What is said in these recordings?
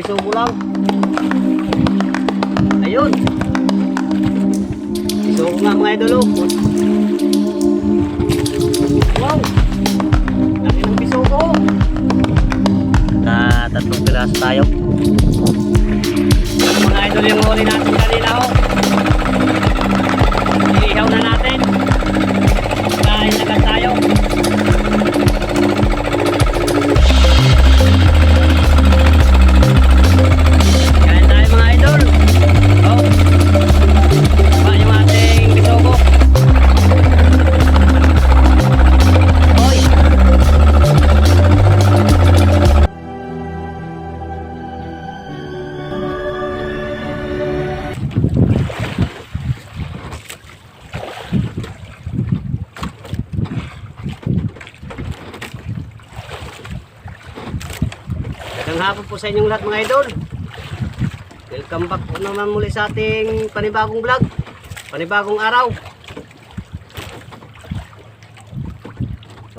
Isubo lang. Ayun. Isubo nga mga idol. Wow. Laki ng bisugo. Na tatlong piraso tayo. Mga idol yung huli natin kanina oh. Iihaw na natin. Kain na tayo. Sa inyong lahat mga idol. Welcome back po naman muli sa ating panibagong vlog. Panibagong araw.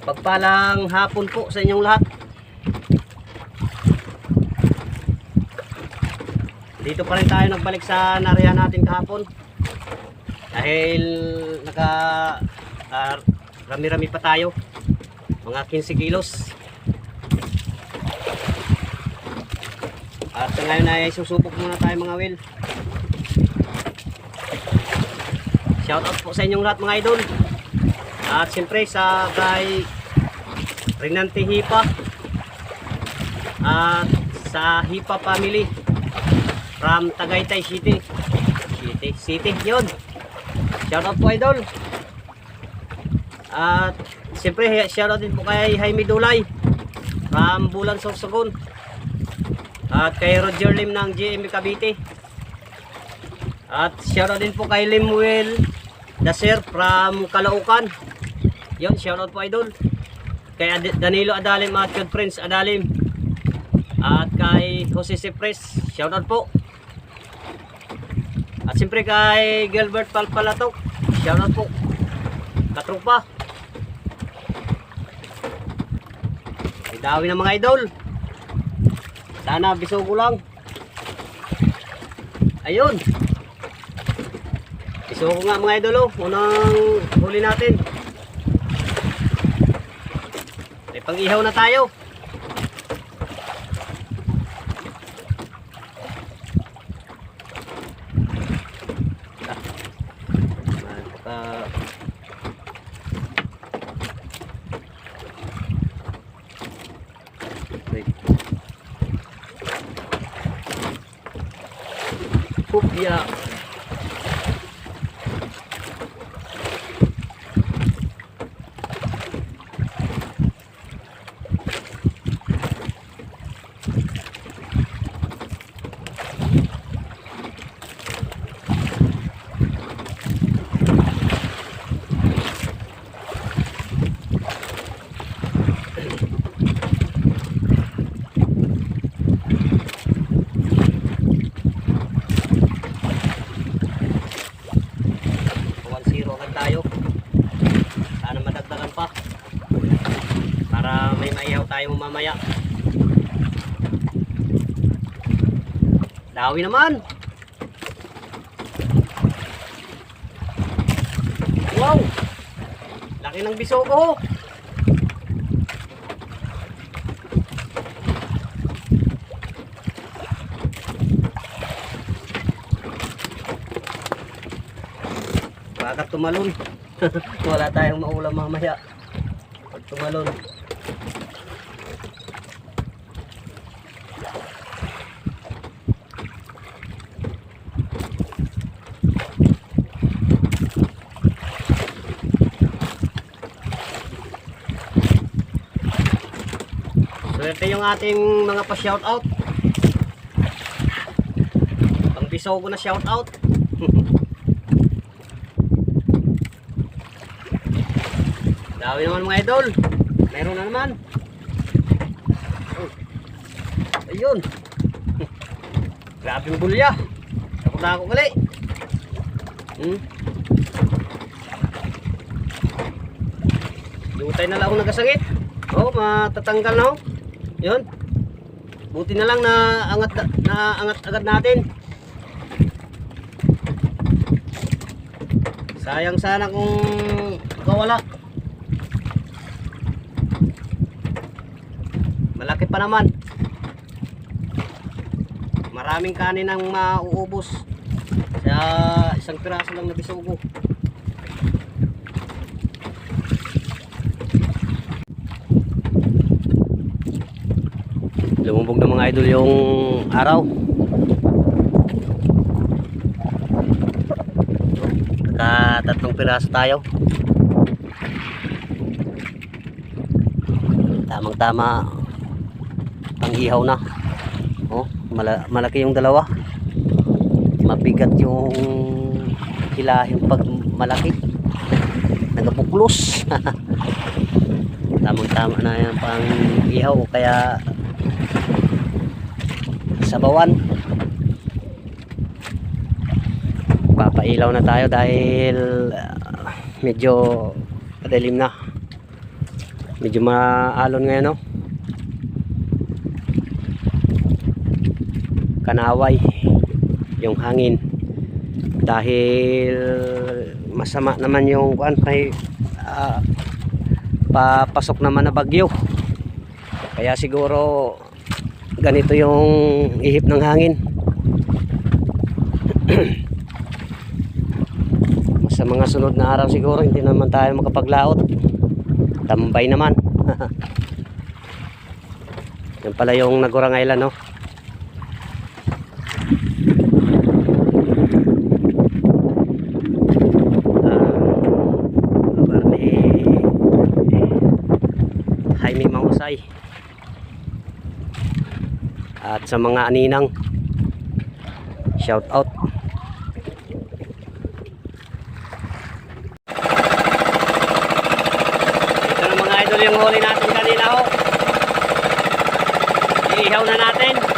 Kapagpalang hapon po sa inyong lahat. Dito pa rin tayo nagbalik sa nariyan natin kahapon. Dahil naka ah, rami-rami pa tayo. Mga 15 kilos. At ngayon ay susubok muna tayo mga will. Shout out po sa inyong lahat mga idol. At siyempre sa kay Renante Hipa. At sa Hipa family from Tagaytay City. City, City, yun. Shout out po idol. At siyempre shout out din po kay Jaime Dulay from Bulan Sorsogon. At kay Roger Lim ng GMB Cavite. At shoutout din po kay Limuel Daser from Calaucan. Yun, shoutout po idol. Kay Danilo Adalim at good friends Adalim. At kay Jose Cipres, shoutout po. At siyempre kay Gilbert Palpalatok, shoutout po. Katrupa. Idawi ng mga idol. Sana bisugo lang. Ayun. Bisugo nga mga idol oh. Unang huli natin. May pang-ihaw na tayo. Ah, Napaka Wait. Kupya. One zero agad tayo. Sana madagdagan pa. Para may maihaw tayo mamaya. Dawi naman. Wow! Laki ng bisogo. Baka tumalon. Wala tayong maulam mamaya. Pag tumalon. Swerte yung ating mga pa-shoutout. Pang bisogo na shoutout. Dawi naman mga idol. Meron na naman. Ayun. Grabe yung bulya. Takot na ako gali. Hmm. Lutay na lang ako nagasangit. Oh, matatanggal na oh. Yun. Buti na lang na angat na angat agad natin. Sayang sana kung kawala. Malaki pa naman. Maraming kanin ang mauubos. Sa isang piraso lang na bisugo. Lumubog na mga idol yung araw. Nakatatlong piraso tayo. Tamang tama pang ihaw na. Oh, mala- malaki yung dalawa. Mabigat yung hilahin pag malaki. Nagapuklos. Tamang tama na yan pang ihaw kaya sabawan papailaw na tayo dahil ah, medyo madilim na. Medyo maalon ngayon no? Kanaway yung hangin. Dahil masama naman yung kuan may ah, papasok naman na bagyo. Kaya siguro ganito yung ihip ng hangin. Sa mga sunod na araw siguro hindi naman tayo makapaglaot. Tambay naman. Yan pala yung Nagurang Island no sa mga aninang. Shout out. Ito na mga idol yung huli natin kanina ho iihaw na natin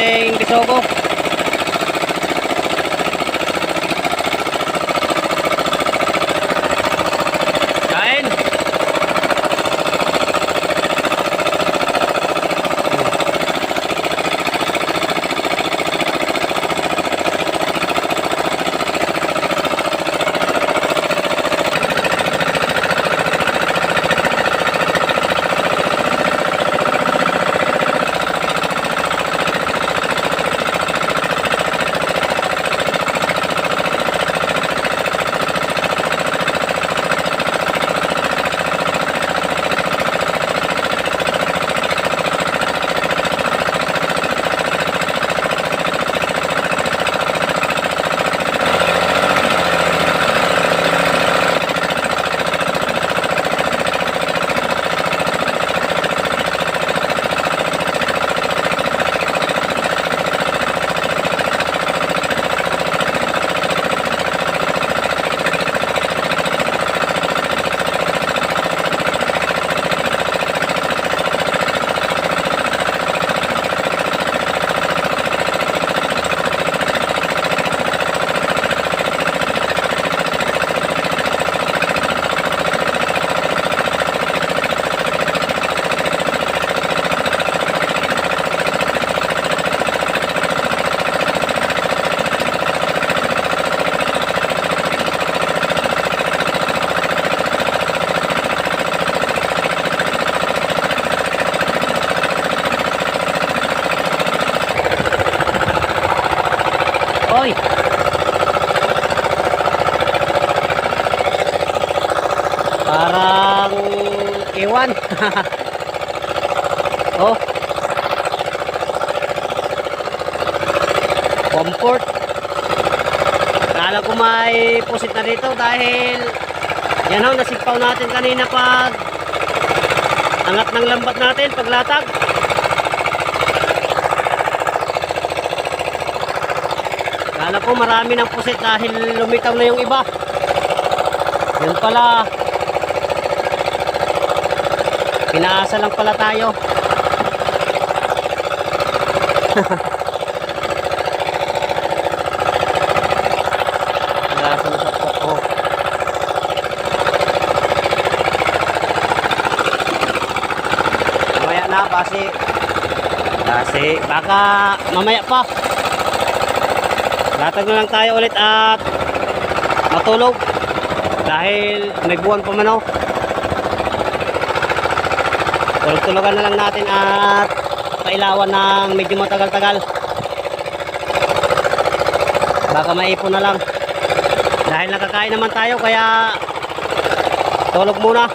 Hey. Oy! Parang iwan. oh. Comfort. Kala ko may pusit na dito dahil yan o, nasipaw natin kanina pag angat ng lambat natin paglatag. Ko marami ng pusit dahil lumitaw na yung iba. Yun pala. Pinaasa lang pala tayo. Pinaasa na sa poko. Mamaya na kasi kasi baka mamaya pa. Latag na lang tayo ulit at matulog dahil may buwan pa man oh. Tulog-tulogan na lang natin at pailawan ng medyo matagal-tagal. Baka maipon na lang. Dahil nakakain naman tayo kaya tulog muna.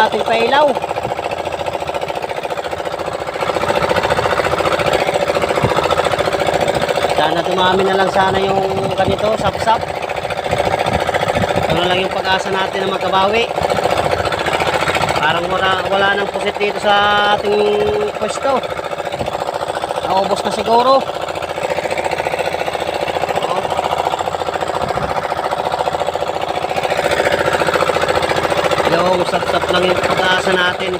Yung ating pailaw. Sana dumami na lang sana yung ganito, sap-sap. Ano lang yung pag-asa natin na magkabawi. Parang wala, wala nang pusit dito sa ating pwesto. Naubos na siguro. Oo. Yung sap-sap lang yung pag-asa natin.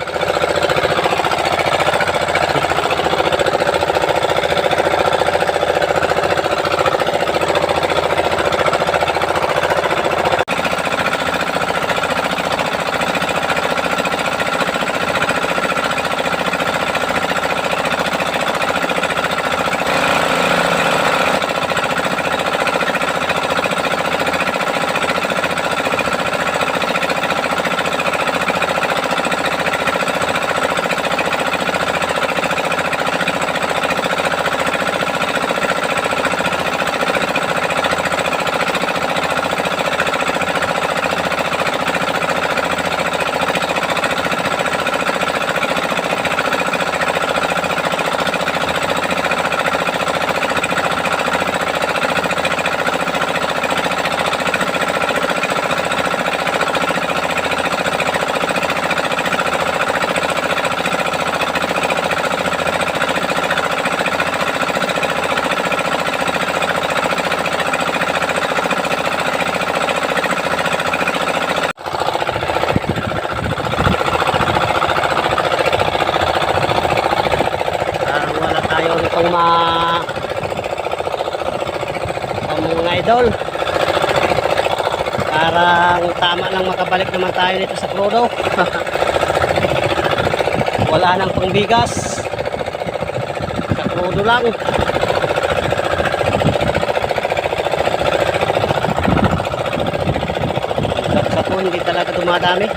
Parang wala tayo nitong ma... ang mga idol. Parang tama lang makabalik naman tayo dito sa Crudo. Wala nang pangbigas. Sa Crudo lang. Sa po, hindi talaga dumadami.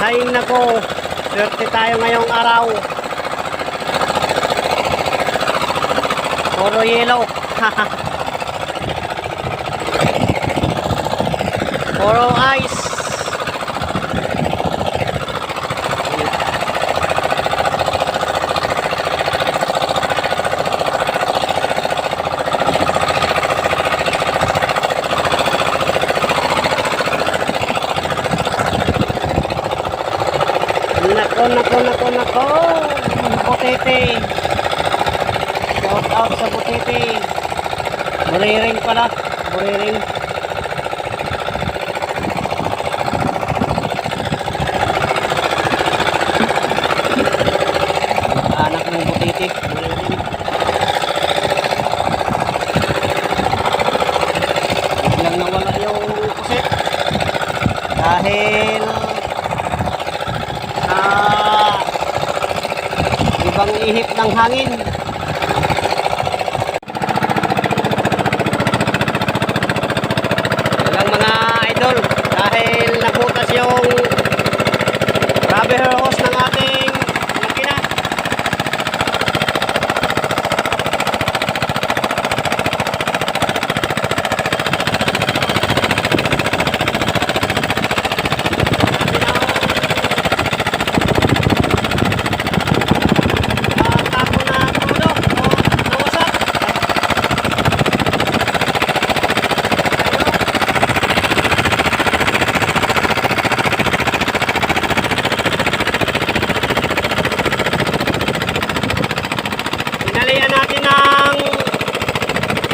Ay nako, swerte tayo ngayong araw. Puro yellow. Puro ice. Nako, nako, nako, nako. Butete. Shout out sa Butete. Buriring pala. Buriring. Anak ng Butete. Buriring. Biglang nawala yung kusit. Dahil sa ibang ihip ng hangin. Walang mga idol dahil nabutas yung rubber hose ng ating makina. Ah, tapo na tulo o nawasak. Pinalian natin ng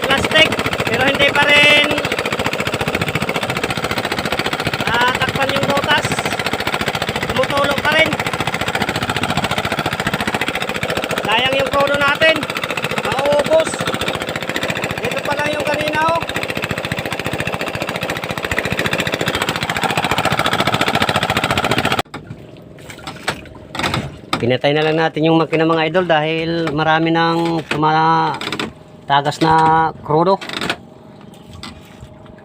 plastic pero hindi pa rin ah, takpan yung butas. Tumutulo pa rin. Sayang yung chrono natin. Mauubos. Dito pa lang yung kanina oh. Pinatay na lang natin yung makina mga idol dahil marami nang tumatagas na krudo.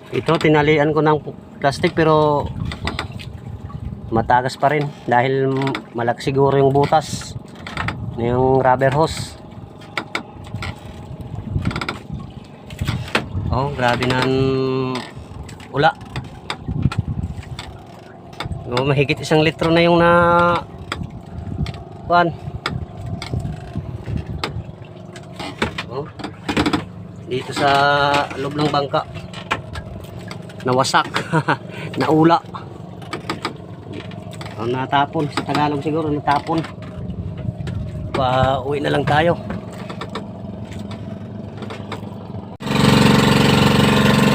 Ito tinalian ko ng plastic pero matagas pa rin dahil malaki siguro yung butas yung rubber hose. Oh, grabe ng ula. Oh, mahigit isang litro na yung na Kuan. Oh. Dito sa loob ng bangka. Nawasak. Naula. Oh, natapon. Sa Tagalog siguro natapon. Pa uwi na lang tayo.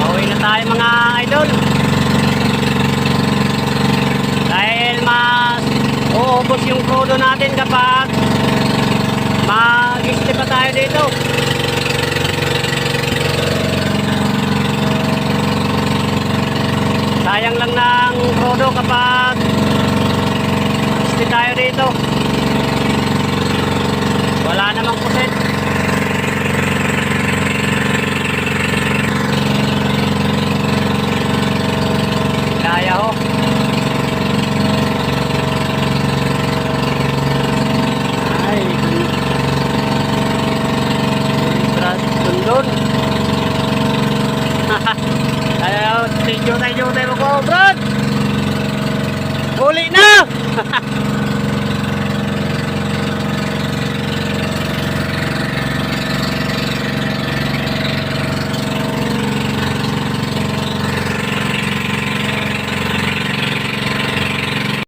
Pauwi na tayo mga idol. Dahil mas uubos yung crudo natin kapag mag-stay pa tayo dito. Sayang lang ng crudo kapag stay tayo dito. Wala namang kusit.